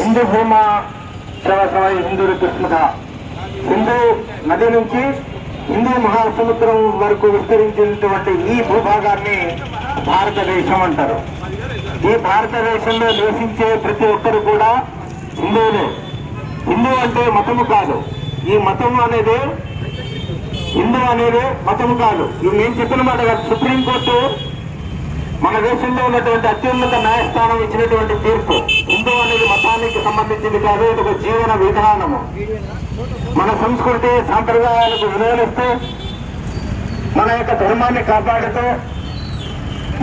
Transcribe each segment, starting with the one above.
హిందూ భూమ సేవ సభ హిందూ కృష్ణత హిందూ నది నుంచి హిందూ మహాసముద్రం వరకు విస్తరించినటువంటి ఈ భూభాగాన్ని భారతదేశం అంటారు. ఈ భారతదేశంలో నివసించే ప్రతి ఒక్కరు కూడా హిందువులే. హిందూ అంటే మతము కాదు. ఈ మతము అనేది హిందూ అనేది మతము కాదు. ఇది నేను చెప్పిన మాట సుప్రీంకోర్టు మన దేశంలో ఉన్నటువంటి అత్యున్నత న్యాయస్థానం ఇచ్చినటువంటి తీర్పు హిందూ అనేది మతానికి సంబంధించింది కాదు ఇది ఒక జీవన విధానము. మన సంస్కృతి సాంప్రదాయాలకు విలువలిస్తూ మన యొక్క ధర్మాన్ని కాపాడుతూ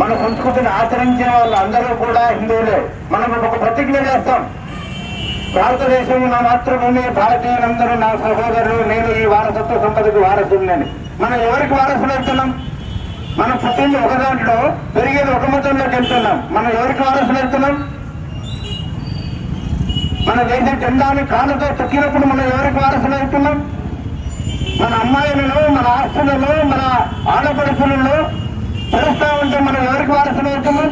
మన సంస్కృతిని ఆచరించే వాళ్ళు అందరూ కూడా హిందువులే. మనం ఒక ప్రతిజ్ఞ చేస్తాం. భారతదేశం నా మాతృభూమి భారతీయులందరూ నా సహోదరులు నేను ఈ వారసత్వ సంపదకు వారసుని మనం ఎవరికి వారసులు వెళ్తున్నాం మనం పుట్టింది ఒక దాంట్లో పెరిగేది ఒక మతంలోకి వెళ్తున్నాం. మనం ఎవరికి వారసులు వెళ్తున్నాం? మన దేశం జెండాని కాళ్ళతో తొక్కినప్పుడు మనం ఎవరికి వారసులు అవుతున్నాం మన అమ్మాయిలలో మన ఆస్తులలో మన ఆడపడుచులలో తెలుస్తా ఉంటే మనం ఎవరికి వారసులు అవుతున్నాం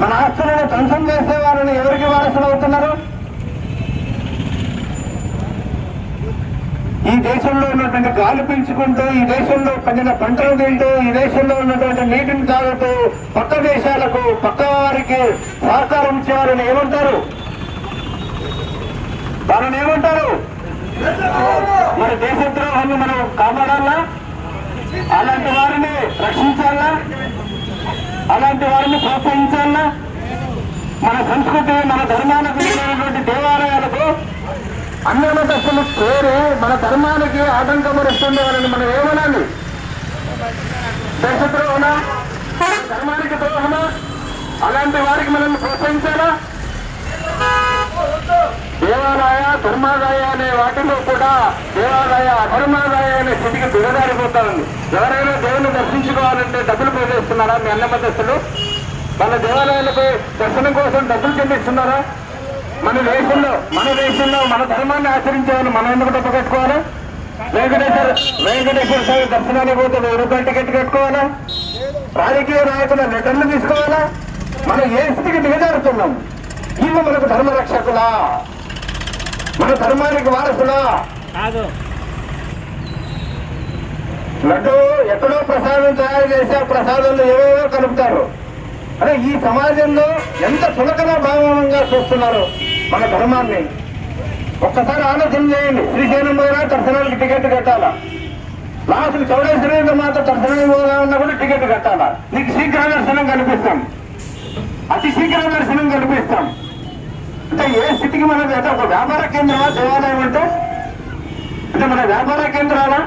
మన ఆస్తులను ధ్వంసం చేసే వాళ్ళని ఎవరికి వారసులు అవుతున్నారు ఈ దేశంలో ఉన్నటువంటి గాలి పీల్చుకుంటూ ఈ దేశంలో పండిన పంటలు తింటూ ఈ దేశంలో ఉన్నటువంటి నీటిని తాగుతూ పక్క దేశాలకు పక్క వారికి సహకారం చేయాలని ఏమంటారు? వాళ్ళని ఏమంటారు? మరి దేశద్రోహాన్ని మనం కాపాడాలా? అలాంటి వారిని రక్షించాలా? అలాంటి వారిని ప్రోత్సహించాలా? మన సంస్కృతి మన ధర్మాలకు దేవాలయాలకు అన్యమతస్తులు పేరు మన ధర్మానికి ఆటంకపరుస్తుండే వాళ్ళని మనం ఏమనాలి? దేశద్రోహమా? ధర్మానికి ద్రోహమా? అలాంటి వారికి మనం ప్రోత్సహించాలా? దేవాలయ ధర్మాదాయ అనే వాటిలో కూడా దేవాలయ అధర్మాదాయ అనే స్థితికి దిగజారిపోతారండి ఎవరైనా దేవుని దర్శించుకోవాలంటే డబ్బులు పోగేస్తున్నారా మీ అన్నమతస్తులు? వాళ్ళ దేవాలయాలకు దర్శనం కోసం డబ్బులు చెల్లిస్తున్నారా? మన దేశంలో మన దేశంలో మన ధర్మాన్ని ఆచరించేవాళ్ళు మనం ఎందుకు డబ్బు కట్టుకోవాలా? వెంకటేశ్వర వెంకటేశ్వర స్వామి దర్శనానికి పోతే వెయ్యి రూపాయలు టికెట్ కట్టుకోవాలా? రాజకీయ నాయకుల లెటర్లు తీసుకోవాలా? మనం ఏ స్థితికి దిగజారుతున్నాం? ఇవి మనకు ధర్మరక్షకులా మన ధర్మానికి వారసులా? లడ్డు ఎక్కడో ప్రసాదం తయారు చేసి ఆ ప్రసాదంలో ఏవేవో కలుపుతారు. అదే ఈ సమాజంలో ఎంత చులకన భావంగా చూస్తున్నారు? మన ధర్మాన్ని ఒక్కసారి ఆలోచన చేయండి. శ్రీశైలం పోయినా దర్శనానికి టికెట్ కట్టాలా? లాస్ట్ చౌడేశ్వరి మాత్రం దర్శనం పోదామన్నా కూడా టికెట్ కట్టాలా? నీకు శీఘ్ర దర్శనం కనిపిస్తాం అతి శీఘ్ర దర్శనం కనిపిస్తాం అంటే ఏ స్థితికి మన ఒక వ్యాపార కేంద్రమా దేవాలయం అంటే? అంటే మన వ్యాపార కేంద్రాలా?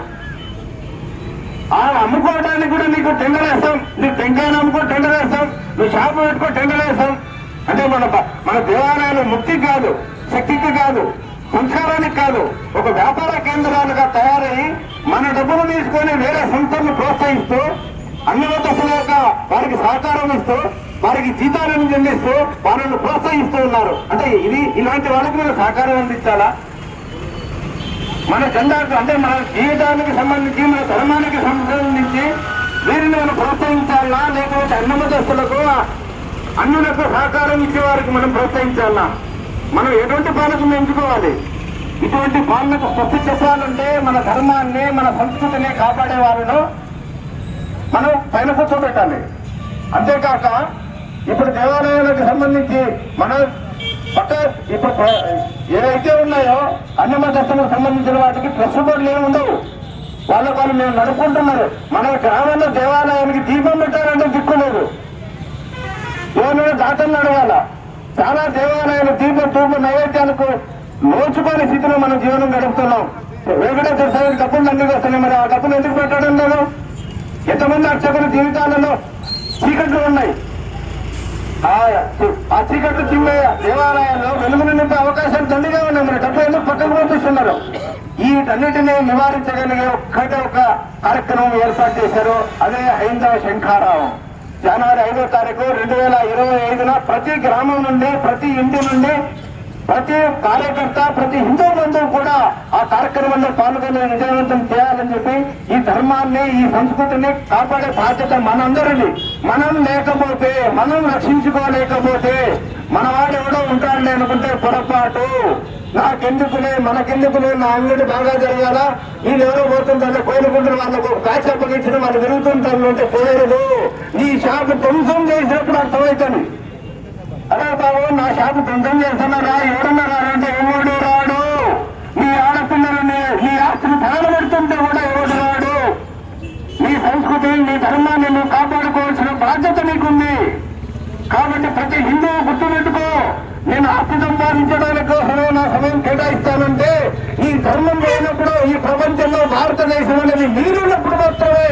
ఆ అమ్ముకోవడానికి కూడా నీకు టెండర్ వేస్తాం. నీకు టెంకాయలు అమ్ముకో టెండర్ వేస్తాం. నువ్వు షాపు పెట్టుకో టెండర్ వేస్తాం. అంటే మన మన దేవాలయాలు ముక్తి కాదు శక్తికి కాదు సంస్కారానికి కాదు. ఒక వ్యాపార కేంద్రాలుగా తయారై మన డబ్బులు తీసుకొని వేరే సంస్థలను ప్రోత్సహిస్తూ అన్నవతస్తుల యొక్క వారికి సహకారం ఇస్తూ వారికి జీతాలను చెల్లిస్తూ వాళ్ళను ప్రోత్సహిస్తూ ఉన్నారు. అంటే ఇది ఇలాంటి వాళ్ళకి మీరు సహకారం అందించాలా? మన జెండాకు అంటే మన జీవితానికి సంబంధించి మన ధర్మానికి సంబంధించి వీరిని మనం ప్రోత్సహించాలా? లేకపోతే అన్నమదస్తులకు అన్నులకు సహకారం ఇచ్చే వారికి మనం ప్రోత్సహించాలా? మనం ఎటువంటి పాలకులను ఎంచుకోవాలి? ఇటువంటి పాలనకు స్వస్తి చెప్పాలంటే మన ధర్మాన్ని మన సంస్కృతిని కాపాడే వాళ్ళను మనం పైన కూర్చోబెట్టాలి. అంతేకాక ఇప్పుడు దేవాలయాలకు సంబంధించి మన పక్క ఇప్పుడు ఏవైతే ఉన్నాయో అన్ని మతస్థులకు సంబంధించిన వాటికి ప్రెస్ బోర్డులు ఏమి ఉండవు. వాళ్ళ వాళ్ళు మేము నడుపుకుంటున్నారు. మన గ్రామంలో దేవాలయానికి దీపం పెట్టాలంటే దిక్కులేదు ఏమైనా దాతలు అడగాల. చాలా దేవాలయాలు దీపం తూపు నైవేద్యాలకు నోచుకోని స్థితిలో మనం జీవనం గడుపుతున్నాం. వెంకటేశ్వర స్వామి డబ్బులు అన్ని వస్తున్నాయి. మరి ఆ డబ్బులు ఎందుకు పెట్టడం లేదు? ఎంతమంది అర్చకుల జీవితాలలో చీకట్లు ఉన్నాయి. ఆ చీకట్లు చిమ్మే దేవాలయాల్లో వెలుగులు నింపే అవకాశాలు దండిగా ఉన్నాయి. మరి డబ్బులు ఎందుకు పక్కకు పంపిస్తున్నారు? వీటన్నిటిని నివారించగలిగే ఒక్కటే ఒక కార్యక్రమం ఏర్పాటు చేశారు. అదే హైందవ శంఖారావం. జనవరి ఐదో తారీఖు రెండు వేల ఇరవై ఐదున ప్రతి గ్రామం నుండి ప్రతి ఇంటి నుండి ప్రతి కార్యకర్త ప్రతి హిందూ బంధువు కూడా ఆ కార్యక్రమంలో పాల్గొనే విజయవంతం చేయాలని చెప్పి ధర్మాన్ని ఈ సంస్కృతిని కాపాడే బాధ్యత మనందరిది. మనం లేకపోతే మనం రక్షించుకోలేకపోతే మనవాడు ఎవడో ఉంటాడులే అనుకుంటే పొరపాటు. నాకెందుకులే మనకెందుకులే నా అంగడి బాగా జరగాలా? నేను ఎవరో పోతుంటారు కోరుకుంటున్న వాళ్ళకు కాచి అప్పగించిన వాళ్ళు విరుగుతుంటారు అంటే పోయలేదు నీ షాపు ధ్వంసం చేసినప్పుడు అర్థమవుతుంది అరే బాబు నా షాపు ధ్వంసం చేస్తున్నారా ఎవరన్నా అంటే ఎవడు రాడు నీ ఆడపిల్లలని నీ ఆస్తిని తగలబెడుతుంటే కూడా ఎవడు రాడు నీ సంస్కృతి నీ ధర్మాన్ని నువ్వు కాపాడుకోవాల్సిన బాధ్యత నీకుంది కాబట్టి ప్రతి హిందువు గుర్తుపెట్టుకో నేను ఆస్తి సంపాదించడానికి కోసమే నా సమయం కేటాయిస్తానంటే ఈ ధర్మం లేనప్పుడు ఈ ప్రపంచంలో భారతదేశం అనేది మీరున్నప్పుడు మాత్రమే.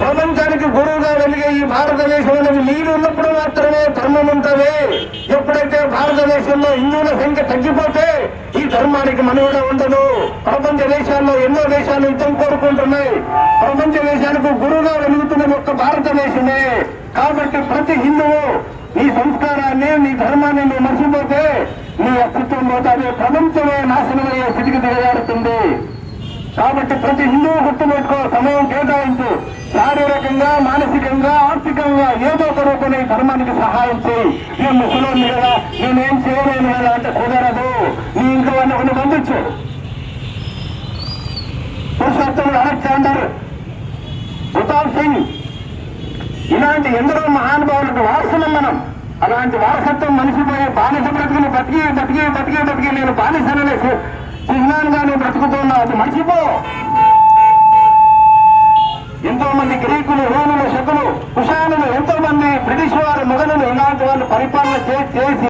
ప్రపంచానికి గురువుగా వెలిగే ఈ భారతదేశం అనేది నీరు ఉన్నప్పుడు మాత్రమే ధర్మం ఉంటుంది. ఎప్పుడైతే భారతదేశంలో హిందువుల సంఖ్య తగ్గిపోతే ఈ ధర్మానికి మనుగడ ఉండదు. ప్రపంచ దేశాల్లో ఎన్నో దేశాలు యుద్ధం కోరుకుంటున్నాయి. ప్రపంచ దేశాలకు గురువుగా వెలుగుతున్న ఒక్క భారతదేశమే. కాబట్టి ప్రతి హిందువు నీ సంస్కారాన్ని నీ ధర్మాన్ని నువ్వు మర్చిపోతే నీ అస్తిత్వం పోతాది ప్రపంచమే నాశనమయ్యే స్థితికి దిగజారుతుంది. కాబట్టి ప్రతి హిందువు గుర్తుపెట్టుకో సమయం కేటాయించు. శారీరకంగా మానసికంగా ఆర్థికంగా ఏదో ఒక రూపంలో ఈ ధర్మానికి సహాయం చేయి. నేను ముసలోని కదా నేనేం చేయలేను కదా అంటే కుదరదు. నీ ఇంట్లో అన్న ఒకరిని పంపించు. పురుషోత్తముడు అలెగ్జాండర్ ప్రతాప్ సింగ్. ఇలాంటి ఎందరో మహానుభావులకు వారసులం మనం. అలాంటి వారసత్వం మనిషిపోయే బానిస బ్రతుకుని బతికి బతికి బతికి బతికి నేను బానిసననే చిహ్నాలుగా నేను బ్రతుకుతున్నా అది మర్చిపో. ఎంతో మంది గ్రీకులు రోములు శకులు కుషానులు ఎంతో మంది బ్రిటిష్ వారు మొదలు ఇలాంటి వాళ్ళు పరిపాలన చేసి